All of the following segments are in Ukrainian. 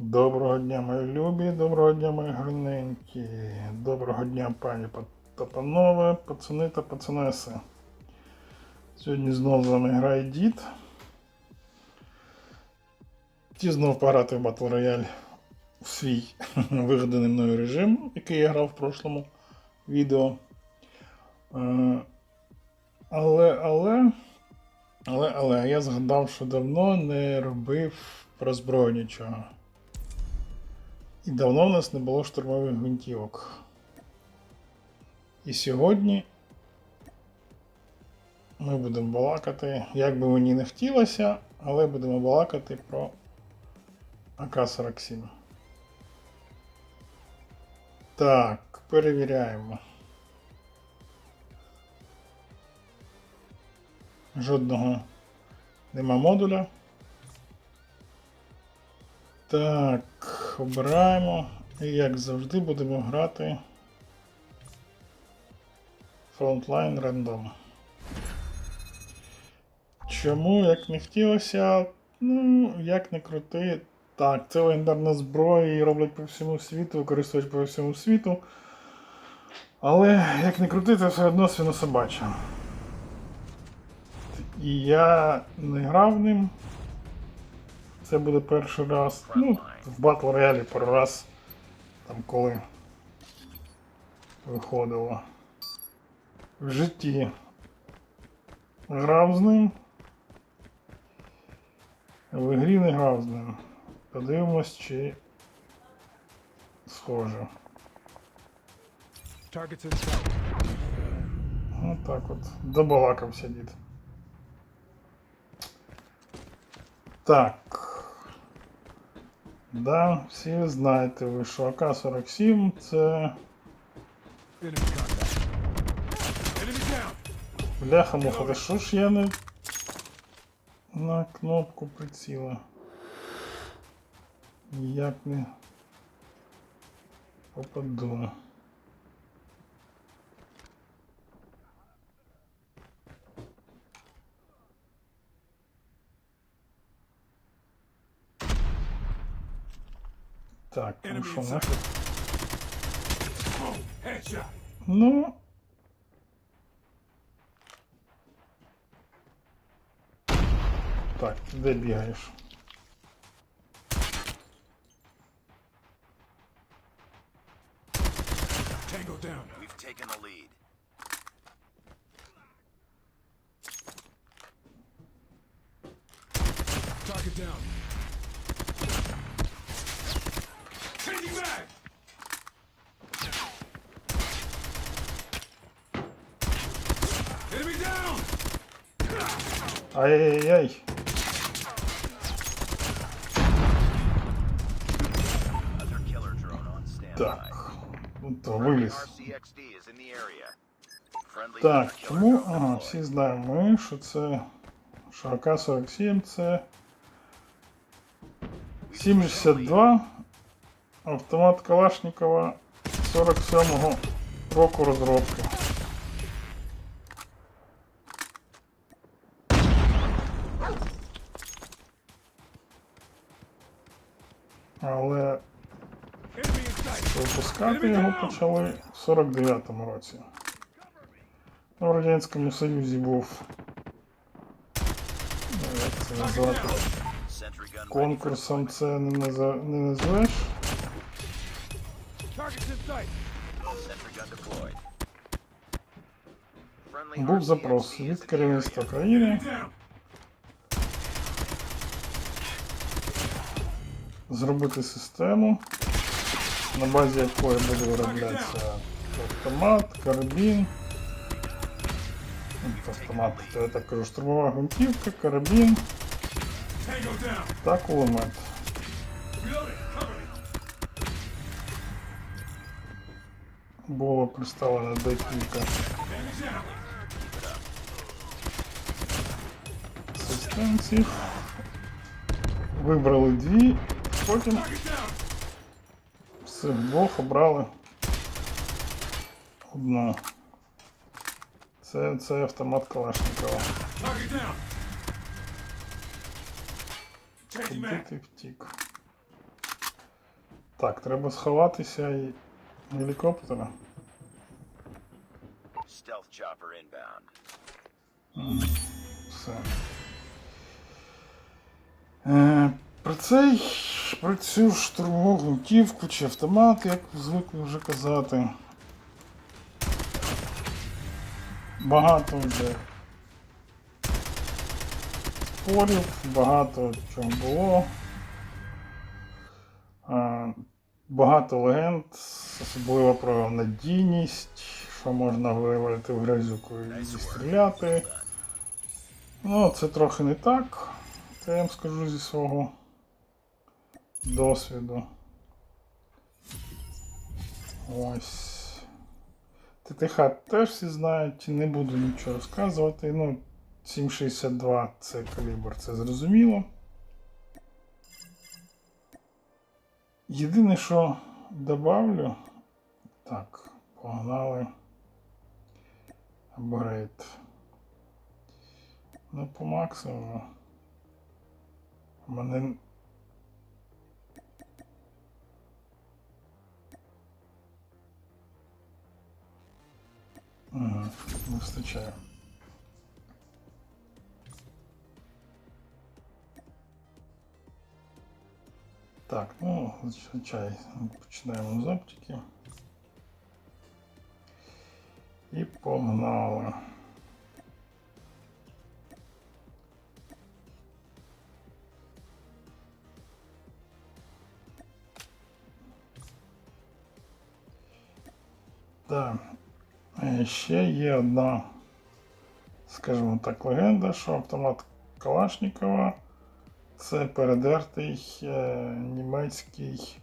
Доброго дня, мої любі, доброго дня, мої гарненькі, доброго дня, пані па- та пацани та пацанеси. Сьогодні знову з вами грає дід. Ті знову пограти в Battle Royale в свій вигаданий мною режим, який я грав в прошлому відео. Е, Але, але, але, але я згадав, що давно не робив про зброю нічого. І давно в нас не було штурмових гвинтівок. І сьогодні ми будемо балакати, як би мені не хотілося, але будемо балакати про АК-47. Так, перевіряємо. Жодного нема модуля. Так, обираємо. І як завжди будемо грати Frontline Random. Чому, як не хотілося, ну, як не крути. Так, це легендарна зброя, її роблять по всьому світу, використовують по всьому світу. Але як не крути, це все одно свинособача. І я не грав ним. Це буде перший раз. Ну, в Battle Royale пару раз. Там коли виходило. В житті грав з ним. В ігрі не грав з ним. Подивимось, чи схоже. Targets in. Отак от. Добалакався дід. Так. Да, всі ви знаєте ви, що АК-47 це бляха ну хорошо ж я не на кнопку приціла. Ніяк не попаду. Так, ну що, нафіг? Boom. Headshot. Ну. Так, де бігаєш? Tango down. We've taken the lead. Target down. In the area. Friendly Так, hunter killer чому? drone Ага, deployed. всі знаємо ми, що це. Що АК-47 це 762 автомат Калашникова 47-го року розробки. Але. Випускати його почали в 49-му році. Ну, В Радянському Союзі був. ну, Як це назвати? Конкурсом це не, наза... не назвеш. Був запрос від керівництва країни зробити систему, на базі якої буде вироблятися автомат, карабін. Ну, Автомат, то я так кажу, штурмова гвинтівка, карабін та кулемет. Було представлено декілька системців. Вибрали дві, потім Target down. двох обрали одну. Це, це автомат Калашникова. Куди ти втік? Так, треба сховатися і гелікоптера. Все. Е, про цей, про цю штурмову гвинтівку чи автомат, як звикли вже казати. Багато вже спорів, багато чого було. Багато легенд, особливо про надійність, що можна вивалити в грязюку і стріляти. Ну, це трохи не так. Це я вам скажу зі свого досвіду. Ось. ТТХ теж всі знають, не буду нічого розказувати. Ну, 7,62 це калібр, це зрозуміло. Єдине, що добавлю. Так, погнали. Апгрейд. Ну, по максимуму. У мене. Ага, не вистачає. Так, ну, зазвичай починаємо з оптики. І погнали. Ще є одна, скажімо так, легенда, що автомат Калашникова це передертий е, німецький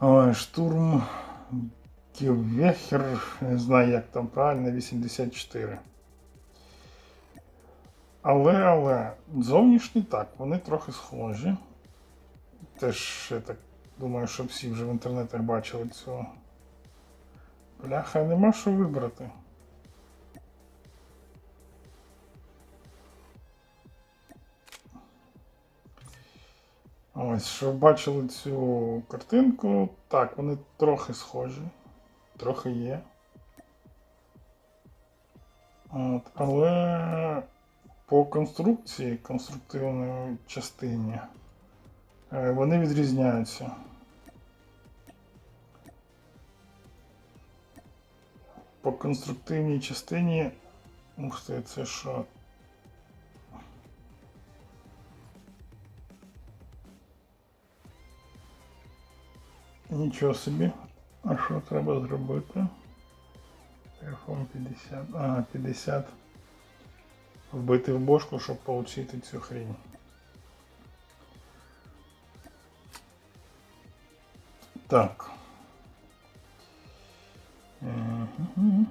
ой, штурм Ківвехер, не знаю, як там правильно, 84. Але, але, зовнішні так, вони трохи схожі. Теж, я так думаю, що всі вже в інтернетах бачили цього. Бляха, нема що вибрати. Ось, що бачили цю картинку, так, вони трохи схожі, трохи є. От, але по конструкції, конструктивної частині, е, вони відрізняються. По конструктивній частині. Ух ти, це що? Нічого собі. А що треба зробити? Телефон 50. Ага, 50. Вбити в бошку, щоб отримати цю хрінь. Так. Ну,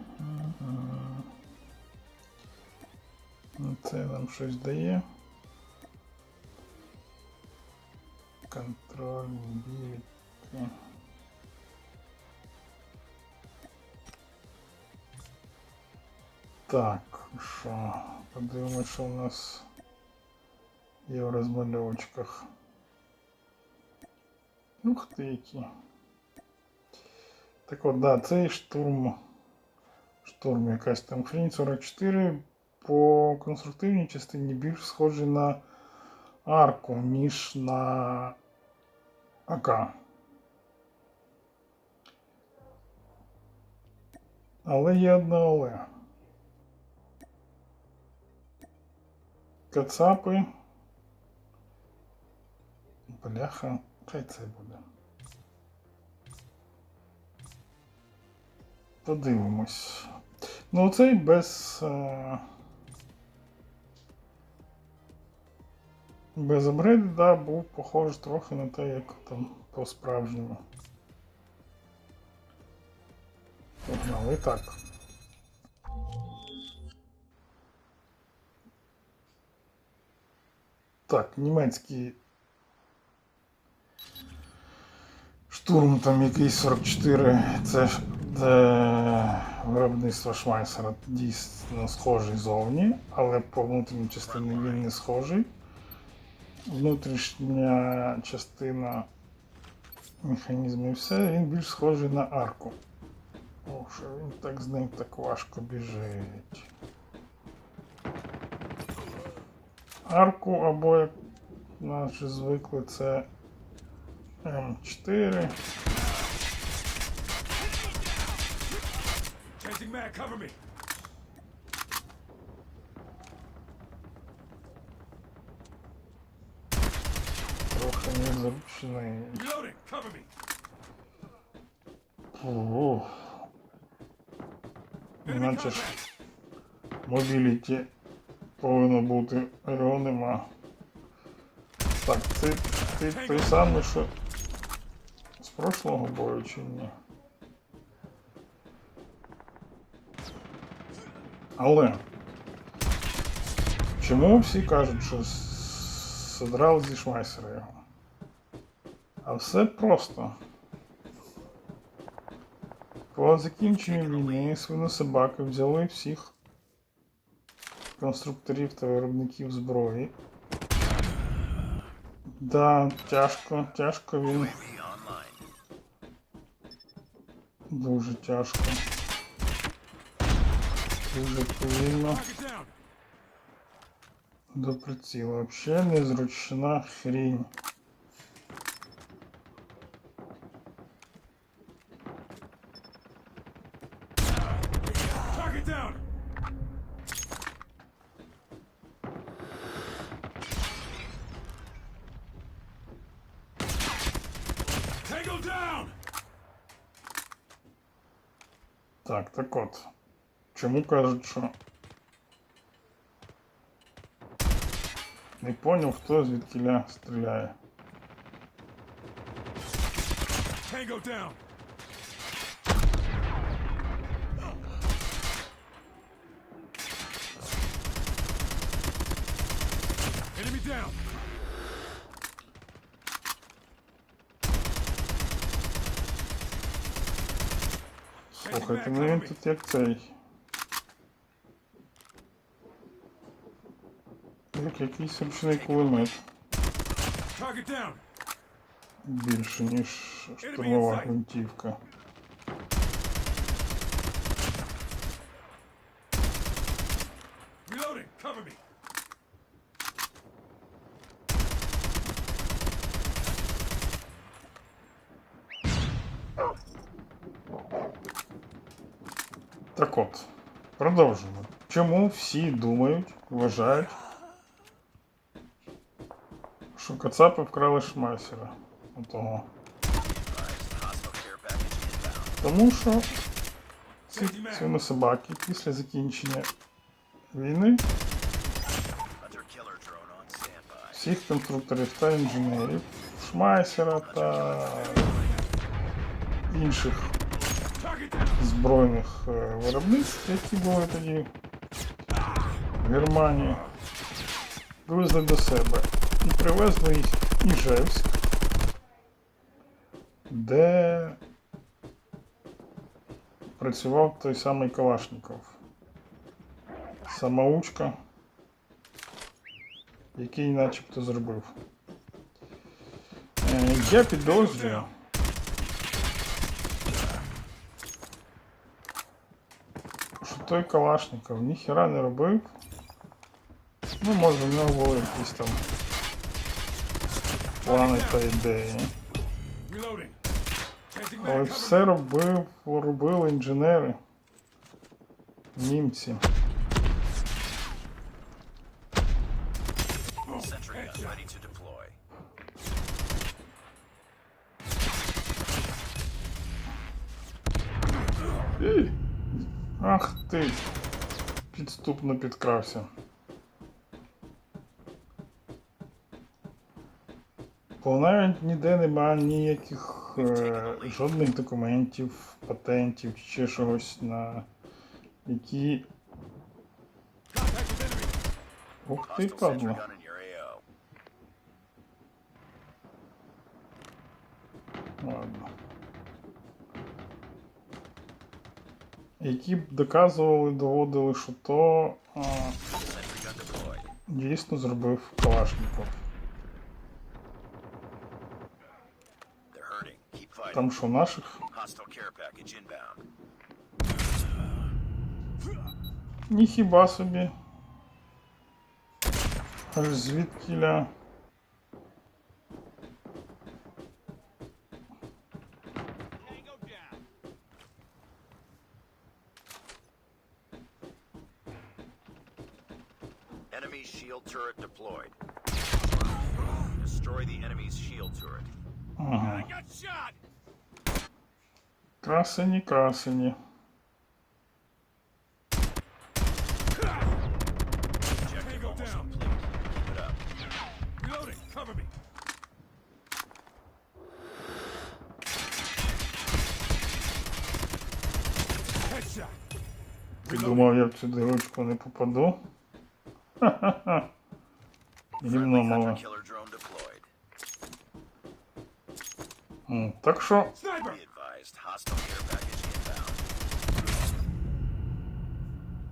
Це нам щось дає. Контроль біліти. Так, що? Подивимось, що у нас є в розмальовочках. Ух ти які. Так от, да, цей штурм. Штурм якась там хрінь 44 по конструктивній частині більш схожий на арку, ніж на АК. Але є одне але. Кацапи. Бляха, хай це буде. Подивимось. Ну, оцей без. Е... Без апгрейду, да, був похож трохи на те, як там по-справжньому. Погнали і так. Так, німецький штурм там якийсь 44, це, ж- виробництво Швайсера дійсно схожий зовні, але по внутрішній частині він не схожий. Внутрішня частина механізм і все, він більш схожий на арку. О, що він так з ним так важко біжить. Арку або як наші звикли, це М4. Cover me. Трохи незручний. Reloading, cover me. Ого. Наче ж мобіліті повинно бути, а його нема. Так, це ти той самий, що з прошлого бою чи ні? Але чому всі кажуть, що содрали зі шмайсера його? А все просто. По закінченню війни свинособаки взяли всіх конструкторів та виробників зброї. Да, тяжко, тяжко він. Дуже тяжко. Дуже повільно до приціла. Вообще незручна хрінь. кажуть, що. Не поняв, хто звідкіля стріляє. Tango down. Enemy down. Слухайте, ну він тут як цей. Як якийсь ручний кулемет. Target down. Більше, ніж штурмова гвинтівка. Reloading. Cover me. Так от, продовжуємо. Чому всі думають, вважають, Що кацапи вкрали шмайсера? Отого. Тому що ці цими собаки після закінчення війни всіх конструкторів та інженерів, шмайсера та інших збройних е, виробництв, які були тоді в Германії, привезли до себе привезли їх в Іжевськ, де працював той самий Калашников. Самоучка, який начебто зробив. Е, Я підозрюю, що той Калашников ніхіра не робив. Ну, може, в нього були якісь там плани та ідеї. Але все робив, робили інженери. Німці. Ах ти! Підступно підкрався. Навіть ніде немає ніяких е, жодних документів, патентів чи чогось на які. Ух ти, AO. Ладно. Які б доказували, доводили, що то а, дійсно зробив Калашников. Там що, наших? Hostile care package inbound. Ніхіба собі. Аж звідкіля. Enemy shield turret deployed. Destroy the enemy's shield turret. Ага. I got shot. Me. Headshot. Ти думав, я в цю дирочку не попаду? Ха-ха-ха. Гімно Friendly мале. hunter-killer drone deployed. М, Так що,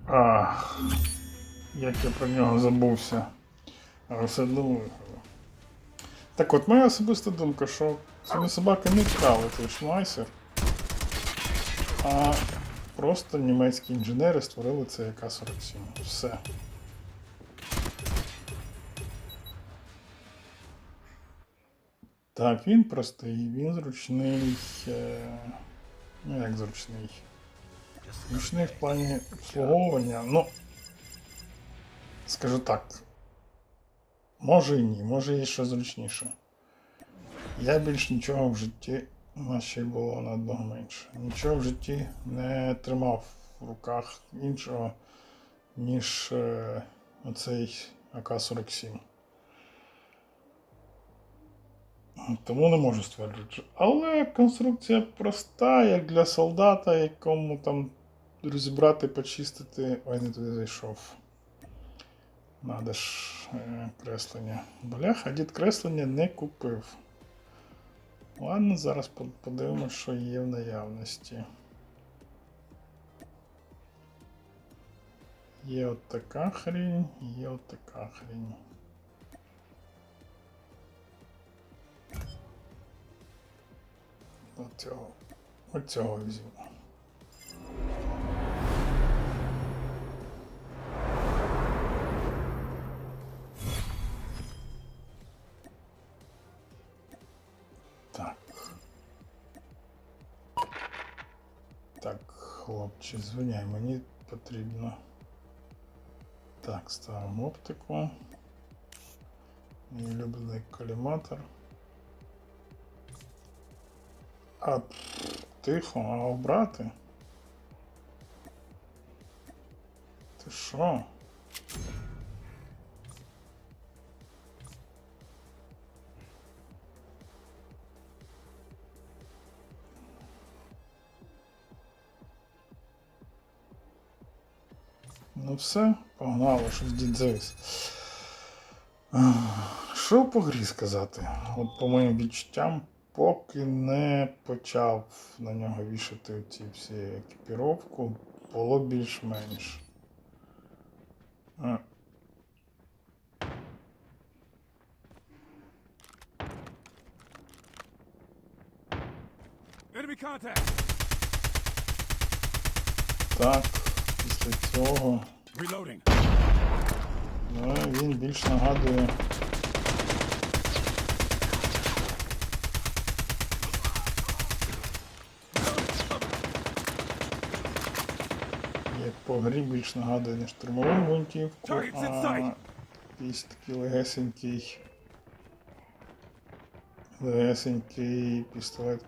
ах, як я про нього забувся. Але все одно виграв. Так от, моя особиста думка, що собі собаки не вкрали той шлайсер, а просто німецькі інженери створили цей АК-47. Все. Так, він простий, він зручний. Е... Ну як зручний? Just в плані обслуговування, ну. Скажу так. Може і ні, може є ще зручніше. Я більш нічого в житті, у нас ще й було на одного менше. Нічого в житті не тримав в руках іншого, ніж е, оцей АК-47. Тому не можу стверджувати. Але конструкція проста, як для солдата, якому там розібрати, почистити. Ой, не туди зайшов. Надо ж е, креслення. Бляха, дід креслення не купив. Ладно, зараз по- подивимось, що є в наявності. Є от така хрінь, є от така хрінь. Оцього. Оцього візьму. Так. Так, хлопче, звиняй, мені потрібно. Так, ставимо оптику. Мій улюблений коліматор. А пф, тихо, а обрати? Ти що? Ну все, погнали, щось дід завис. Що по грі сказати? От по моїм відчуттям, поки не почав на нього вішати ці всі екіпіровку, було більш-менш. Так, після цього Reloading. ну, він більш нагадує. Як по грі більш нагадує не штурмову гвинтівку, а якийсь такий легесенький. Легесенький пістолет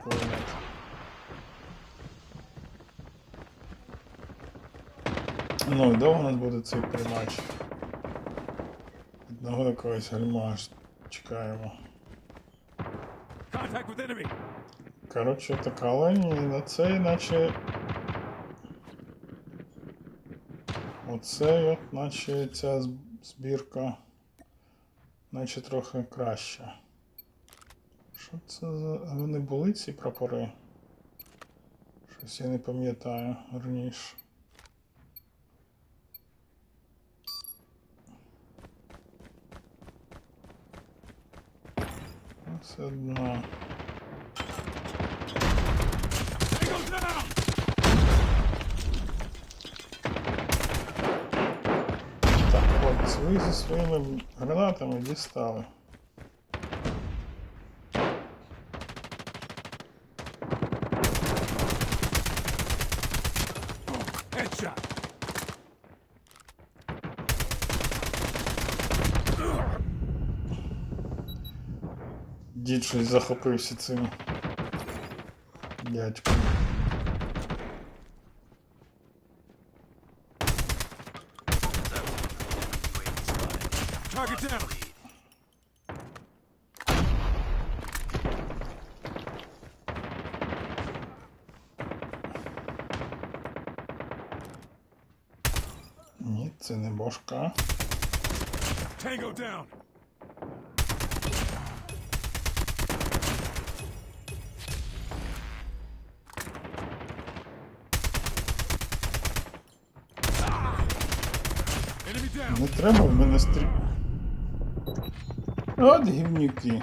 Ну і довго у нас буде цей приймач. Одного якогось гальма чекаємо. Коротше, така лені на це наче. Оце от, наче ця збірка. Наче трохи краща. Що це за. Вони були ці прапори? Щось я не пам'ятаю раніше. одна. Так, от, ви зі своїми гранатами дістали. Дід щось захопився цим дядьком. Target down! Ні, це не бошка. Tango down! Не треба в мене стрі... От гівнюки.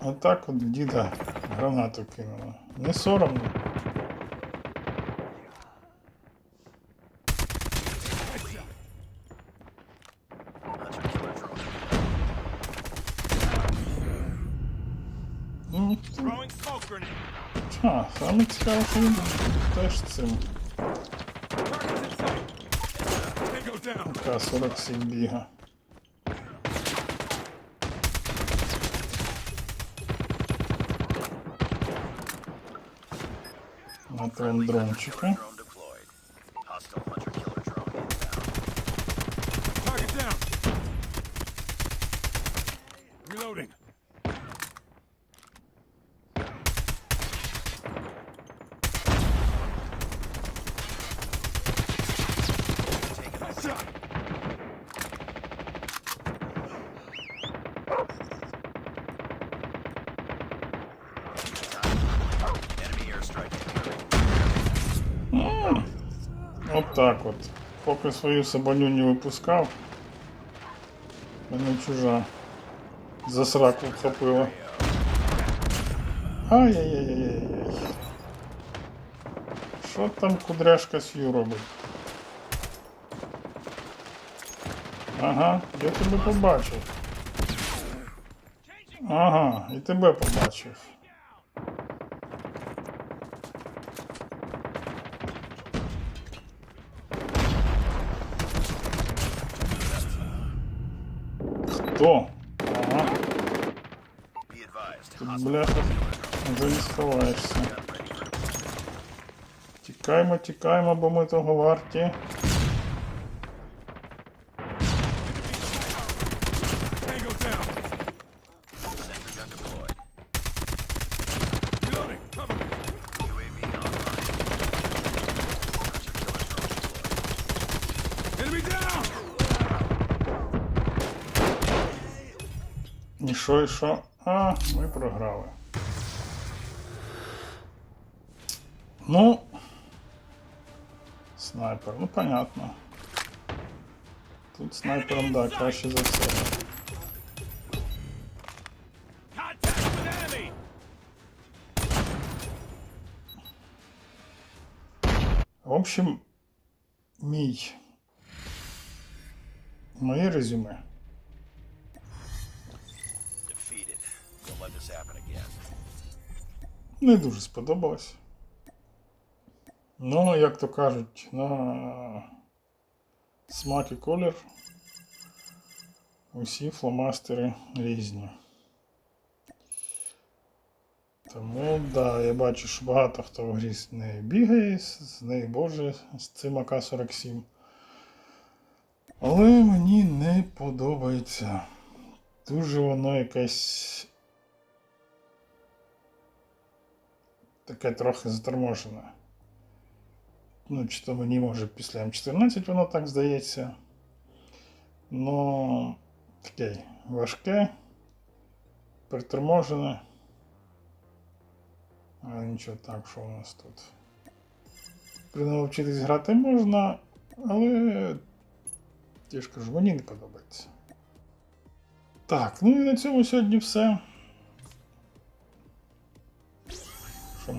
А так от діда гранату кинула. Не соромно. Ну, ти- а, саме цікаво, що він теж цим Target's in sight! Tango down! К-47 біга. На трон Поки свою собаню не випускав, мене чужа за сраку вхопила. Ай-яй-яй-яй-яй. Що там кудряшка Сью робить? Ага, я тебе побачив. Ага, і тебе побачив. Хто? Ага, тут бляха вже не сховаєшся. Тікаємо, тікаємо, бо ми того варті. що, і що? А, ми програли. Ну. Снайпер, ну понятно. Тут снайпером, да, краще за все. Contact with enemy! В общем, мій. Моє резюме. Не дуже сподобалось. Ну, як то кажуть, на смак і колір усі фломастери різні. Тому, да, я бачу, що багато хто в грі з нею бігає, з нею боже, з цим АК-47. Але мені не подобається. Дуже воно якесь таке трохи заторможене. Ну, чи то мені може після М14 воно так здається. Ну, таке важке, приторможене. Але нічого так, що у нас тут. Принавчитись грати можна, але я ж кажу, мені не подобається. Так, ну і на цьому сьогодні все.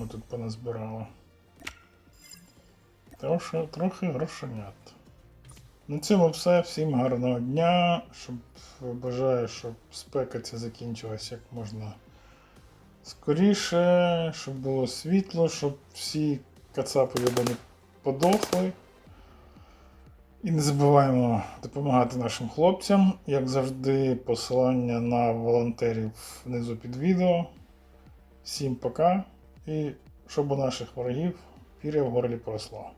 Ми тут поназбирали? Трохи, трохи грошенят. На цьому все. Всім гарного дня. Щоб бажаю, щоб спека ця закінчилась як можна скоріше, щоб було світло, щоб всі кацапи ябані подохли. І не забуваємо допомагати нашим хлопцям. Як завжди, посилання на волонтерів внизу під відео. Всім пока. І щоб у наших ворогів пір'я в горлі поросло.